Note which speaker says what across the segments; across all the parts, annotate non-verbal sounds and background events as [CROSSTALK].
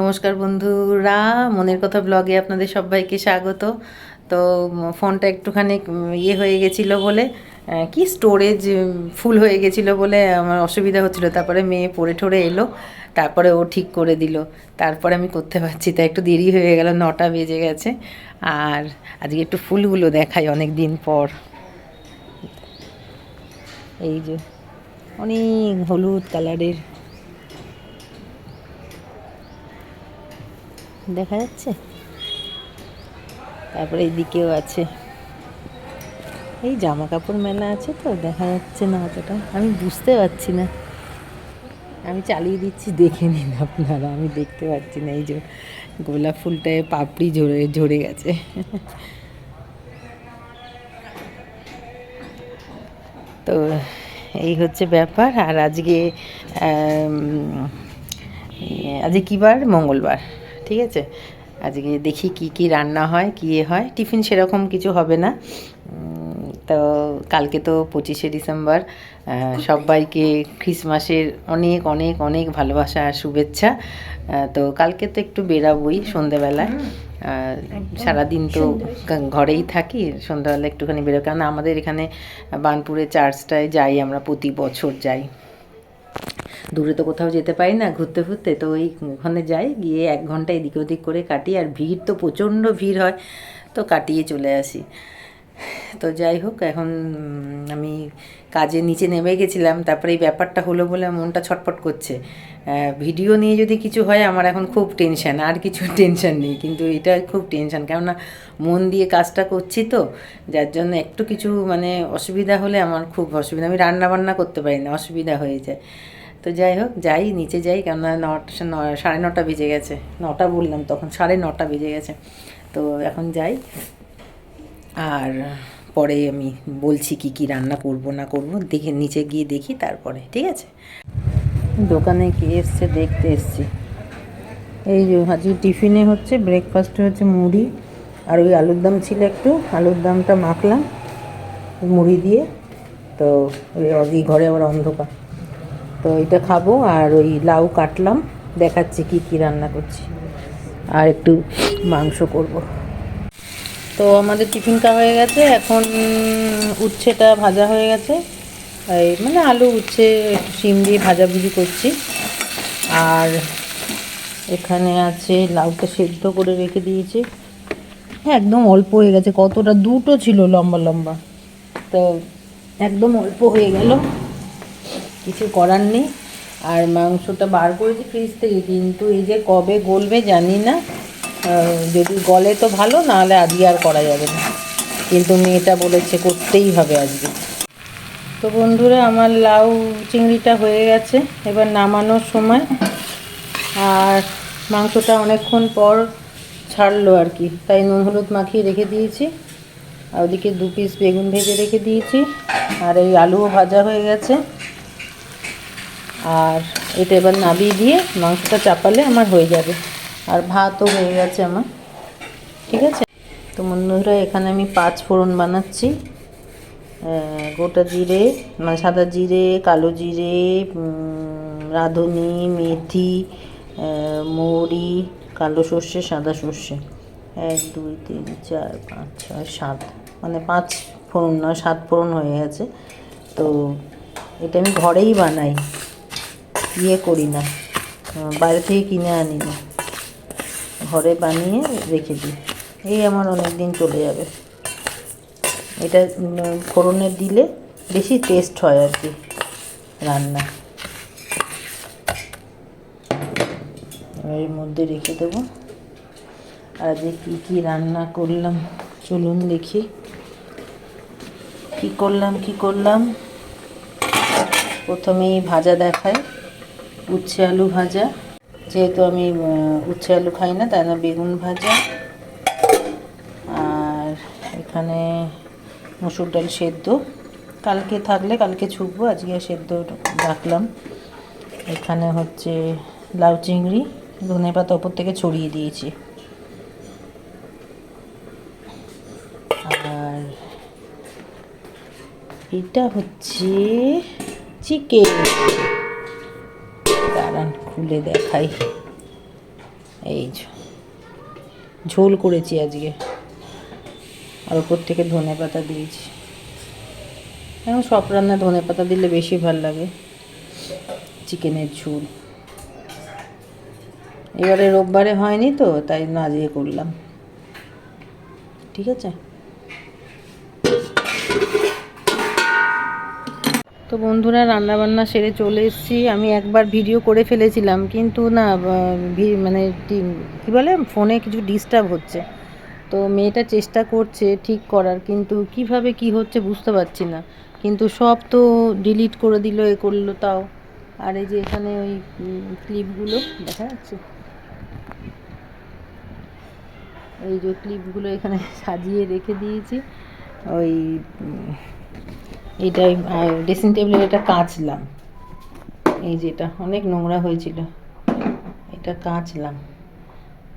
Speaker 1: নমস্কার বন্ধুরা মনের কথা ব্লগে আপনাদের সবাইকে স্বাগত। তো ফোনটা একটুখানি ইয়ে হয়ে গেছিল বলে কি স্টোরেজ ফুল হয়ে গেছিল বলে আমার অসুবিধা হচ্ছিল। তারপরে মেয়ে পড়ে ঠরে এলো, তারপরে ও ঠিক করে দিল। তারপরে আমি করতে পারছি তা একটু দেরি হয়ে গেল, নটা বেজে গেছে। আর আজকে একটু ফুলগুলো দেখাই অনেক দিন পর। এই যে, অনেক হলুদ কালারের দেখা যাচ্ছে? তারপরে এইদিকেও আছে। এই জামা কাপড় মেলা আছে তো, দেখা যাচ্ছে না অতটা। আমি বুঝতে পারছি না। আমি চালিয়ে দিচ্ছি, দেখে নিন আপনারা। আমি দেখতে পাচ্ছি না, এই যে গোলাপ ফুলটায় পাপড়ি ঝরে ঝরে গেছে। তো এই হচ্ছে ব্যাপার। আর আজকে আজকে কী বার? মঙ্গলবার। ঠিক আছে? আজকে দেখি কি কি রান্না হয় কী এ হয়। টিফিন সেরকম কিছু হবে না। তো কালকে তো পঁচিশে ডিসেম্বর সবাইকে ক্রিসমাসের অনেক অনেক অনেক ভালোবাসা আর শুভেচ্ছা। তো কালকে তো একটু বেরাবই সন্ধেবেলায়। সারাদিন তো ঘরেই থাকি সন্ধ্যাবেলা একটুখানি বেরো কারণ আমাদের এখানে বানপুরে চার্চটায় যাই আমরা প্রতি বছর যাই। দূরে তো কোথাও যেতে পারি না, ঘুরতে ফুরতে, তো ওই ওখানে যাই, গিয়ে এক ঘণ্টা এদিক ওদিক করে কাটি, আর ভিড় তো প্রচণ্ড ভিড় হয়, তো কাটিয়ে চলে আসি। তো যাই হোক, এখন আমি কাজে নিচে নেমে গেছিলাম, তারপরে এই ব্যাপারটা হলো বলে মনটা ছটফট করছে। ভিডিও নিয়ে যদি কিছু হয়, আমার এখন খুব টেনশন, আর কিছু [LAUGHS] টেনশন নেই, কিন্তু এটা খুব টেনশন, কেননা মন দিয়ে কাজটা করছি তো, যার জন্য একটু কিছু মানে অসুবিধা হলে আমার খুব অসুবিধা, আমি রান্না বান্না করতে পারি না, অসুবিধা হয়ে যায়। তো যাই হোক, যাই, নিচে যাই, কেননা নটা, সাড়ে নটা বেজে গেছে। নটা বললাম তখন, সাড়ে নটা বেজে গেছে। তো এখন যাই। আর পরে আমি বলছি কি কি রান্না করব, না করব, দেখে নিচে গিয়ে দেখি, তারপরে, ঠিক আছে? দোকানে কি এসছে দেখতে এসছি। এই যে আজকে টিফিনে হচ্ছে ব্রেকফাস্টে হচ্ছে মুড়ি, আর ওই আলুর দম ছিল একটু, আলুর দমটা মাখলাম, মুড়ি দিয়ে। তো ওই ঘরে আবার অন্ধকার। তো এটা খাব আর ওই লাউ কাটলাম, দেখাচ্ছি কি কি রান্না করছি। আর একটু মাংস করব। তো আমাদের টিফিনটা হয়ে গেছে, এখন উচ্ছেটা ভাজা হয়ে গেছে। এই মানে আলু, উচ্ছে শিম দিয়ে ভাজাভুজি করছি। আর এখানে আছে লাউটা সেদ্ধ করে রেখে দিয়েছি। হ্যাঁ একদম অল্প হয়ে গেছে, কতটা দুটো ছিল লম্বা লম্বা। তো একদম অল্প হয়ে গেল। কিছু করার নেই। আর মাংসটা বার করেছি ফ্রিজ থেকে, কিন্তু এই যে কবে গলবে জানি না। যদি গলে তো ভালো, নাহলে আজকে আর করা যাবে না। কিন্তু মেয়েটা বলেছে করতেই হবে আজকে। তো বন্ধুরা, আমার লাউ চিংড়িটা হয়ে গেছে, এবার নামানোর সময়। আর মাংসটা অনেকক্ষণ পর ছাড়লো আর কি। তাই নুন হলুদ মাখিয়ে রেখে দিয়েছি। আর ওদিকে দু পিস বেগুন ভেজে রেখে দিয়েছি। আর এই আলুও ভাজা হয়ে গেছে। আর এটা এবার নাবিয়ে দিয়ে মাংসটা চাপালে আমার হয়ে যাবে। আর ভাতও হয়ে গেছে আমার। ঠিক আছে? তো বন্ধুরা, এখানে আমি পাঁচ ফোড়ন বানাচ্ছি। গোটা জিরে মানে সাদা জিরে, কালো জিরে রাঁধুনি, মেথি মৌরি, কালো সর্ষে, সাদা সর্ষে। এক, দুই, তিন, চার, পাঁচ, ছয়, সাত। মানে পাঁচ ফোড়ন নয়, সাত ফোড়ন হয়ে গেছে। তো এটা আমি ঘরেই বানাই। ইয়ে করি না। বাইরে থেকে কিনে আনি না। ঘরে বানিয়ে রেখে দিই। এই আমার অনেক দিন চলে যাবে। এটা ফোড়নে দিলে বেশি টেস্ট হয় আর কি রান্না। এর মধ্যে রেখে দেবো। আর আজকে কী কী রান্না করলাম, চলুন দেখি। কি করলাম কি করলাম? প্রথমেই ভাজা দেখায়। উচ্ছে আলু ভাজা। যেহেতু আমি উচ্ছে আলু খাই না, তাই না বেগুন ভাজা। আর এখানে মসুর ডাল সেদ্ধ। কালকে থাকলে কালকে ছুকবো আজকে সেদ্ধ রাখলাম। এখানে হচ্ছে লাউ চিংড়ি, ধনে পাতা ওপর থেকে ছড়িয়ে দিয়েছি। আর এটা হচ্ছে চিকেন। খুলে দেখাই। এই। ঝোল করেছি আজকে। আর ওপর থেকে ধনে পাতা দিয়েছি। এখন সব রান্না ধনে পাতা দিলে বেশি ভালো লাগে। চিকেনের ঝোল। এবারে রোববারে হয়নি তো, তাই না আজকে করলাম। ঠিক আছে? তো বন্ধুরা রান্না বান্না সেরে চলে এসেছি। আমি একবার ভিডিও করে ফেলেছিলাম, কিন্তু না মানে কী বলে, ফোনে কিছু ডিস্টার্ব হচ্ছে। তো মেয়েটা চেষ্টা করছে ঠিক করার, কিন্তু কীভাবে কি হচ্ছে বুঝতে পারছি না। কিন্তু সব তো ডিলিট করে দিল, এ করল তাও। আর এই যে এখানে ওই ক্লিপগুলো দেখা যাচ্ছে? এই যে ক্লিপগুলো এখানে সাজিয়ে রেখে দিয়েছি। ওই উম, এইটাই ড্রেসিং টেবিলের এটা কাচলাম। এই যেটা অনেক নোংরা হয়েছিল। এটা কাচলাম।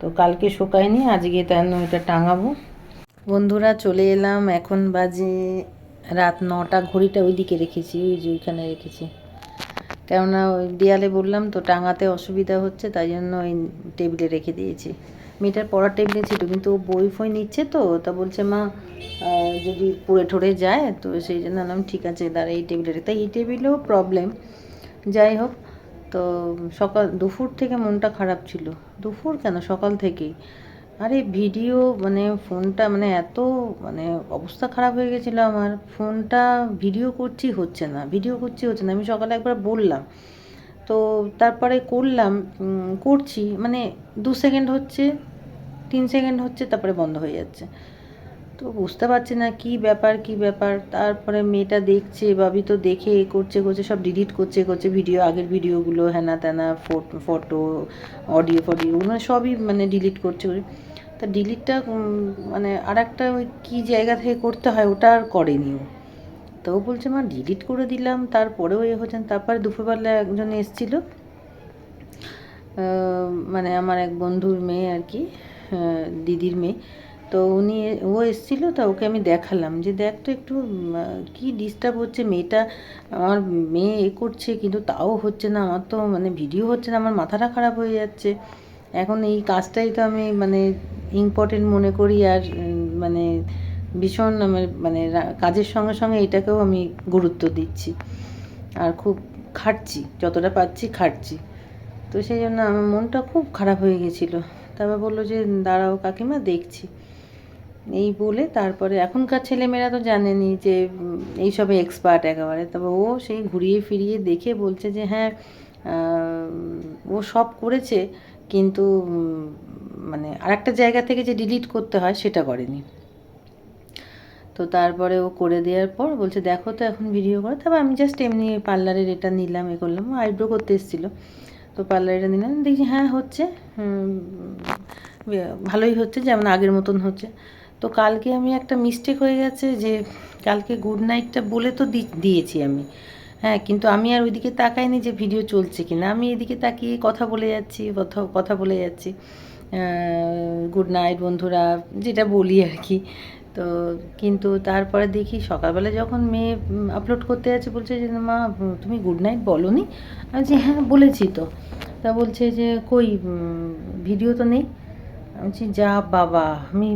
Speaker 1: তো কালকে শুকায়নি আজকে জন্য এটা টাঙাবো। বন্ধুরা চলে এলাম। এখন বাজে রাত নটা ঘড়িটা ওইদিকে রেখেছি ওই যে ওইখানে রেখেছি। কেননা ওই দেয়ালে বললাম তো টাঙাতে অসুবিধা হচ্ছে তাই জন্য ওই টেবিলে রেখে দিয়েছি। মেয়েটার পড়ার টেবিলে ছিল কিন্তু ও বই ফই নিচ্ছে তো, তা বলছে, মা যদি পড়ে ঠরে যায়, তো সেই জন্য আমি ঠিক আছে, দাঁড়া, এই টেবিলে তাই এই টেবিলেও প্রবলেম যাই হোক, তো সকাল, দুপুর থেকে মনটা খারাপ ছিল। দুপুর কেন? সকাল থেকেই। আরে ভিডিও মানে ফোনটা মানে এত মানে অবস্থা খারাপ হয়ে গেছিল আমার। ফোনটা ভিডিও করছি, হচ্ছে না। ভিডিও করছি, হচ্ছে না। আমি সকালে একবার বললাম তো তারপরে করলাম করছি মানে দু সেকেন্ড হচ্ছে, তিন সেকেন্ড হচ্ছে, তারপরে বন্ধ হয়ে যাচ্ছে। তো বুঝতে পারছি না কি ব্যাপার কি ব্যাপার। তারপরে মেয়েটা দেখছে বাবি তো দেখে এ করছে করছে, সব ডিলিট করছে করছে ভিডিও আগের ভিডিওগুলো হ্যানা ত্যানা ফটো ফটো অডিও ফডিও মানে সবই মানে ডিলিট করছে তা ডিলিটটা মানে আর একটা ওই কী জায়গা থেকে করতে হয়, ওটা আর করেনি ও। তো ও বলছে, মা ডিলিট করে দিলাম, তারপরেও এ হচ্ছেন। তারপরে দুপুরবেলা একজন এসেছিল মানে আমার এক বন্ধুর মেয়ে আর কি দিদির মেয়ে। তো উনি ও এসেছিল, তা ওকে আমি দেখালাম যে, দেখ তো একটু কি ডিস্টার্ব হচ্ছে মেয়েটা? আমার মেয়ে এ করছে, কিন্তু তাও হচ্ছে না, আমার তো মানে ভিডিও হচ্ছে না, আমার মাথাটা খারাপ হয়ে যাচ্ছে। এখন এই কাজটাই তো আমি মানে ইম্পর্টেন্ট মনে করি আর মানে ভীষণ আমার মানে কাজের সঙ্গে সঙ্গে এটাকেও আমি গুরুত্ব দিচ্ছি। আর খুব খাটছি, যতটা পাচ্ছি খাটছি। তো সেই জন্য আমার মনটা খুব খারাপ হয়ে গেছিল। তারপর বলল যে, দাঁড়াও কাকিমা, দেখছি। এই বলে তারপরে এখনকার ছেলেমেয়েরা তো জানেনি যে এইসবে এক্সপার্ট একেবারে। তবে ও সেই ঘুরিয়ে ফিরিয়ে দেখে বলছে যে হ্যাঁ ও সব করেছে, কিন্তু মানে আরেকটা জায়গা থেকে যে ডিলিট করতে হয়, সেটা করেনি। তো তারপরে ও করে দেওয়ার পর বলছে, দেখো তো এখন ভিডিও করে। তারপর আমি জাস্ট এমনি পার্লারের এটা নিলাম, এ করলাম। আইব্রো করতে এসেছিল। তো পার্লারেটা নিলাম দেখছি হ্যাঁ হচ্ছে। ভালোই হচ্ছে, যেমন আগের মতন হচ্ছে। তো কালকে আমি একটা মিস্টেক হয়ে গেছে যে, কালকে গুড নাইটটা বলে তো দিয়েছি আমি। হ্যাঁ কিন্তু আমি আর ওইদিকে তাকাইনি যে ভিডিও চলছে কিনা। আমি এদিকে তাকিয়ে কথা বলে যাচ্ছি কথা বলে যাচ্ছি। গুড নাইট বন্ধুরা, যেটা বলি আর কি তো কিন্তু তারপরে দেখি সকালবেলা যখন মেয়ে আপলোড করতে যাচ্ছে, বলছে যে, মা তুমি গুড নাইট বলো নি আমি হ্যাঁ বলেছি তো। তা বলছে যে, কই ভিডিও তো নেই? আমি বলছি, যা বাবা, আমি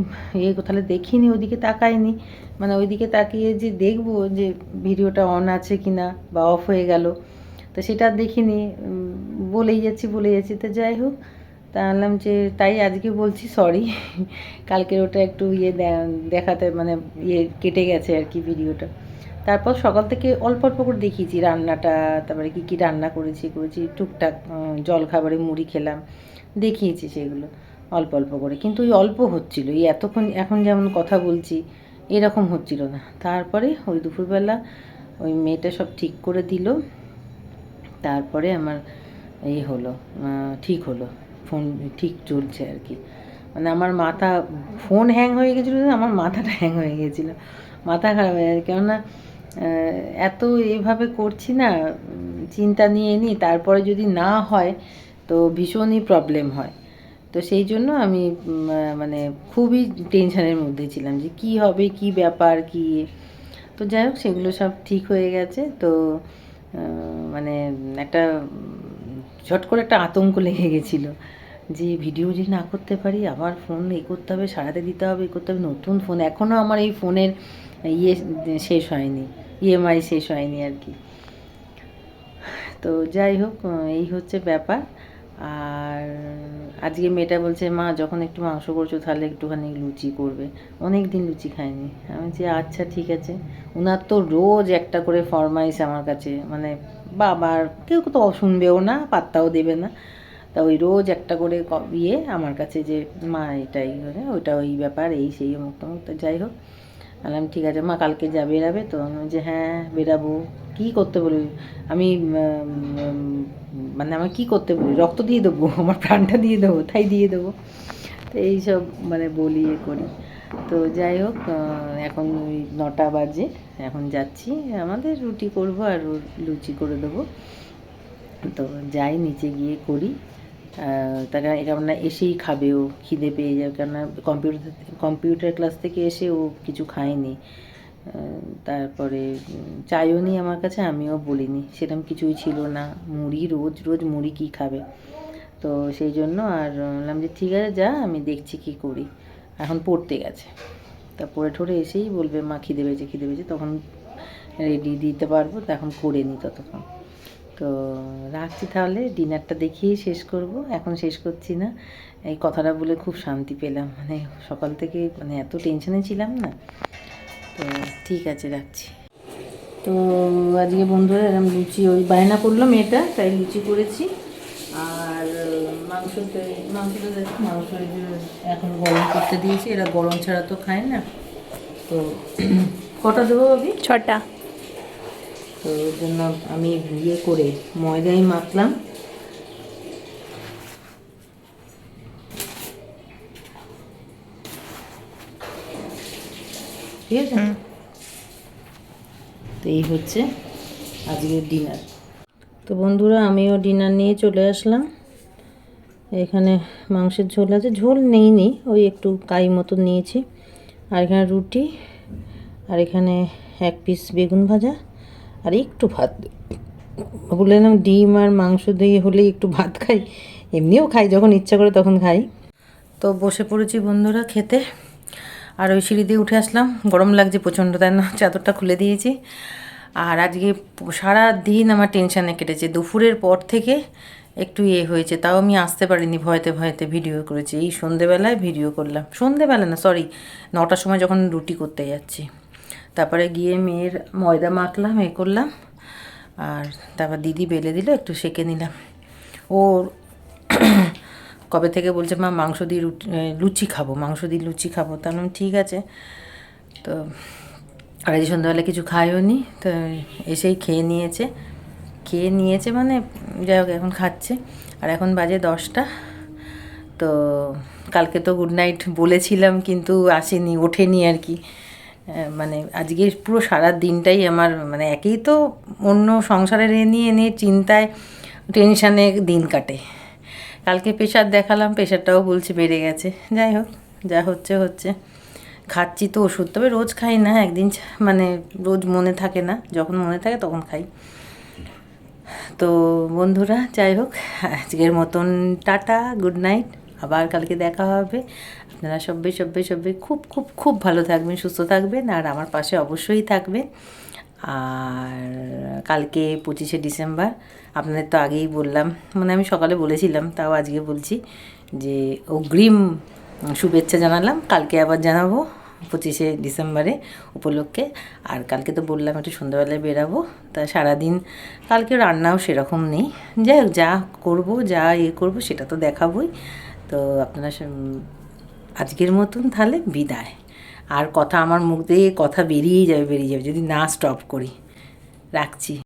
Speaker 1: এ তাহলে দেখিনি ওইদিকে তাকাইনি। মানে ওইদিকে তাকিয়ে যে দেখব যে ভিডিওটা অন আছে কি না বা অফ হয়ে গেল। তো সেটা দেখিনি বলেই যাচ্ছি বলে যাচ্ছি। তো যাই হোক তা আনলাম যে, তাই আজকে বলছি সরি কালকের ওটা একটু ইয়ে দেখাতে মানে ইয়ে কেটে গেছে আর কি ভিডিওটা। তারপর সকাল থেকে অল্প অল্প করে দেখিয়েছি রান্নাটা, তারপরে কি কি রান্না করেছি করেছি টুকটাক জল খাবারে মুড়ি খেলাম, দেখিয়েছি সেগুলো অল্প অল্প করে। কিন্তু ওই অল্প হচ্ছিল, এই এতক্ষণ, এখন যেমন কথা বলছি, এরকম হচ্ছিল না। তারপরে ওই দুপুরবেলা ওই মেয়েটা সব ঠিক করে দিল, তারপরে আমার এই হলো ঠিক হলো। ফোন ঠিক চলছে আর কি। মানে আমার মাথা ফোন হ্যাং হয়ে গেছিল আমার মাথাটা হ্যাং হয়ে গেছিল। মাথা খারাপ হয়ে গেছে। কেননা এত এভাবে করছি না, চিন্তা নিয়ে নিই, তারপরে যদি না হয়, তো ভীষণই প্রবলেম হয়। তো সেই জন্য আমি মানে খুবই টেনশনের মধ্যে ছিলাম যে কি হবে, কি ব্যাপার, কি তো যাই হোক, সেগুলো সব ঠিক হয়ে গেছে। তো মানে একটা ঝট করে একটা আতঙ্ক লেগে গেছিল যে ভিডিও যদি না করতে পারি, আবার ফোন এ করতে হবে, সারাতে দিতে হবে এ করতে হবে, নতুন ফোন এখনও আমার এই ফোনের ইয়ে শেষ হয়নি ইএমআই শেষ হয়নি আর কি। তো যাই হোক, এই হচ্ছে ব্যাপার। আর আজকে মেয়েটা বলছে, মা, যখন একটু মাংস করছ, তাহলে একটুখানি লুচি করবে। অনেক দিন লুচি খায়নি আমি যে আচ্ছা ঠিক আছে। ওনার তো রোজ একটা করে ফরমাইশ আমার কাছে মানে বাবার কেউ তো শুনবেও না, পাত্তাও দেবে না। তা ওই রোজ একটা করে ইয়ে আমার কাছে যে, মা এটাই করে ওইটা ওই ব্যাপার, এই সেই অমুক তমুক তো যাই হোক। বললাম, ঠিক আছে, মা কালকে যা বেরাবে তো আমি যে হ্যাঁ বেরাবো। কী করতে বলি? আমি মানে আমার কী করতে বলি? রক্ত দিয়ে দেবো, আমার প্রাণটা দিয়ে দেবো, তাই দিয়ে দেবো। তো এইসব মানে বলি, এ করি। তো যাই হোক এখন ওই নটা বাজে। এখন যাচ্ছি, আমাদের রুটি করব আর লুচি করে দেবো। তো যাই, নিচে গিয়ে করি। তার কারণ এটা না এসেই খাবে ও, খিদে পেয়ে যাবে। কেননা কম্পিউটার কম্পিউটার ক্লাস থেকে এসে ও কিছু খায়নি। তারপরে চাইও নি আমার কাছে, আমিও বলিনি। সেরকম কিছুই ছিল না। মুড়ি রোজ রোজ মুড়ি কী খাবে? তো সেই জন্য আর বললাম যে, ঠিক আছে, যা, আমি দেখছি কি করি। এখন পড়তে গেছে। তা পড়ে ঠরে এসেই বলবে, মা খিদে পেয়েছে খিদে পেয়েছে। তখন রেডি দিতে পারব, তো এখন করে নিই ততক্ষণ। তো রাখছি তাহলে ডিনারটা দেখিয়েই শেষ করব। এখন শেষ করছি না। এই কথাটা বলে খুব শান্তি পেলাম। মানে সকাল থেকে মানে এত টেনশনে ছিলাম না। তো ঠিক আছে, রাখছি। তো আজকে বন্ধুরা এরকম লুচি, ওই বায়না করল মেয়েটা, তাই লুচি করেছি। আর মাংসতে মাংসটা মাংস এই যে এখন গরম করতে দিয়েছি এরা গরম ছাড়া তো খায় না। তো কটা দেবো ভাবি?
Speaker 2: ছটা।
Speaker 1: তো ওর জন্য আমি ইয়ে করে ময়দাই মাখলাম। ঠিক আছে। তো এই হচ্ছে আজকের ডিনার। তো বন্ধুরা, আমিও ডিনার নিয়ে চলে আসলাম। এখানে মাংসের ঝোল আছে। ঝোল নেই নি ওই একটু কাই মতো নিয়েছি। আর এখানে রুটি, আর এখানে এক পিস বেগুন ভাজা, আর একটু ভাত। বললাম ডিম আর মাংস দিয়ে হলেই একটু ভাত খাই। এমনিও খাই, যখন ইচ্ছা করে তখন খাই। তো বসে পড়েছি বন্ধুরা খেতে। আর ওই সিঁড়ি দিয়ে উঠে আসলাম। গরম লাগছে প্রচণ্ড, তাই না? চাদরটা খুলে দিয়েছি। আর আজকে সারা দিন আমার টেনশানে কেটেছে। দুপুরের পর থেকে একটু ইয়ে হয়েছে, তাও আমি আসতে পারিনি ভয়তে ভয়তে, ভিডিও করেছি। এই সন্ধেবেলায় ভিডিও করলাম। সন্ধেবেলা না সরি নটার সময় যখন রুটি করতে যাচ্ছি। তারপরে গিয়ে মেয়ের ময়দা মাখলাম, এ করলাম। আর তারপর দিদি বেলে দিল, একটু সেঁকে নিলাম। ও কবে থেকে বলছে, মা, মাংস দিয়ে রুটি লুচি খাব, মাংস দিয়ে লুচি খাব। তা আমি ঠিক আছে। তো আর এই সন্ধ্যাবেলা কিছু খায়ও নি তো এসেই খেয়ে নিয়েছে। খেয়ে নিয়েছে মানে যাই হোক, এখন খাচ্ছে। আর এখন বাজে দশটা। তো কালকে তো গুড নাইট বলেছিলাম, কিন্তু আসেনি, ওঠেনি আর কি। মানে আজকে পুরো সারা দিনটাই আমার মানে একেই তো অন্য সংসারের এ নিয়ে নিয়ে চিন্তায়, টেনশানে দিন কাটে। কালকে প্রেশার দেখালাম প্রেশারটাও বলছে বেড়ে গেছে। যাই হোক, যা হচ্ছে হচ্ছে। খাচ্ছি তো ওষুধ, তবে রোজ খাই না, একদিন মানে রোজ মনে থাকে না, যখন মনে থাকে তখন খাই। তো বন্ধুরা, যাই হোক, আজকের মতন টাটা, গুড নাইট, আবার কালকে দেখা হবে। আপনারা সবাই সবাই সবাই খুব খুব খুব ভালো থাকবেন, সুস্থ থাকবেন, আর আমার পাশে অবশ্যই থাকবেন। আর কালকে পঁচিশে ডিসেম্বর, আপনাদের তো আগেই বললাম মানে আমি সকালে বলেছিলাম, তাও আজকে বলছি যে অগ্রিম শুভেচ্ছা জানালাম। কালকে আবার জানাব পঁচিশে ডিসেম্বরে উপলক্ষে। আর কালকে তো বললাম একটু সন্ধ্যাবেলায় বেরাবো। তা সারাদিন কালকে রান্নাও সেরকম নেই। যাই হোক, যা করব, যা ইয়ে করব সেটা তো দেখাবোই। তো আপনারা আজকের মতন তাহলে বিদায়। আর কথা, আমার মুখ দিয়ে কথা বেরিয়েই যাবে, বেরিয়ে যাবে। যদি না স্টপ করি। রাখছি।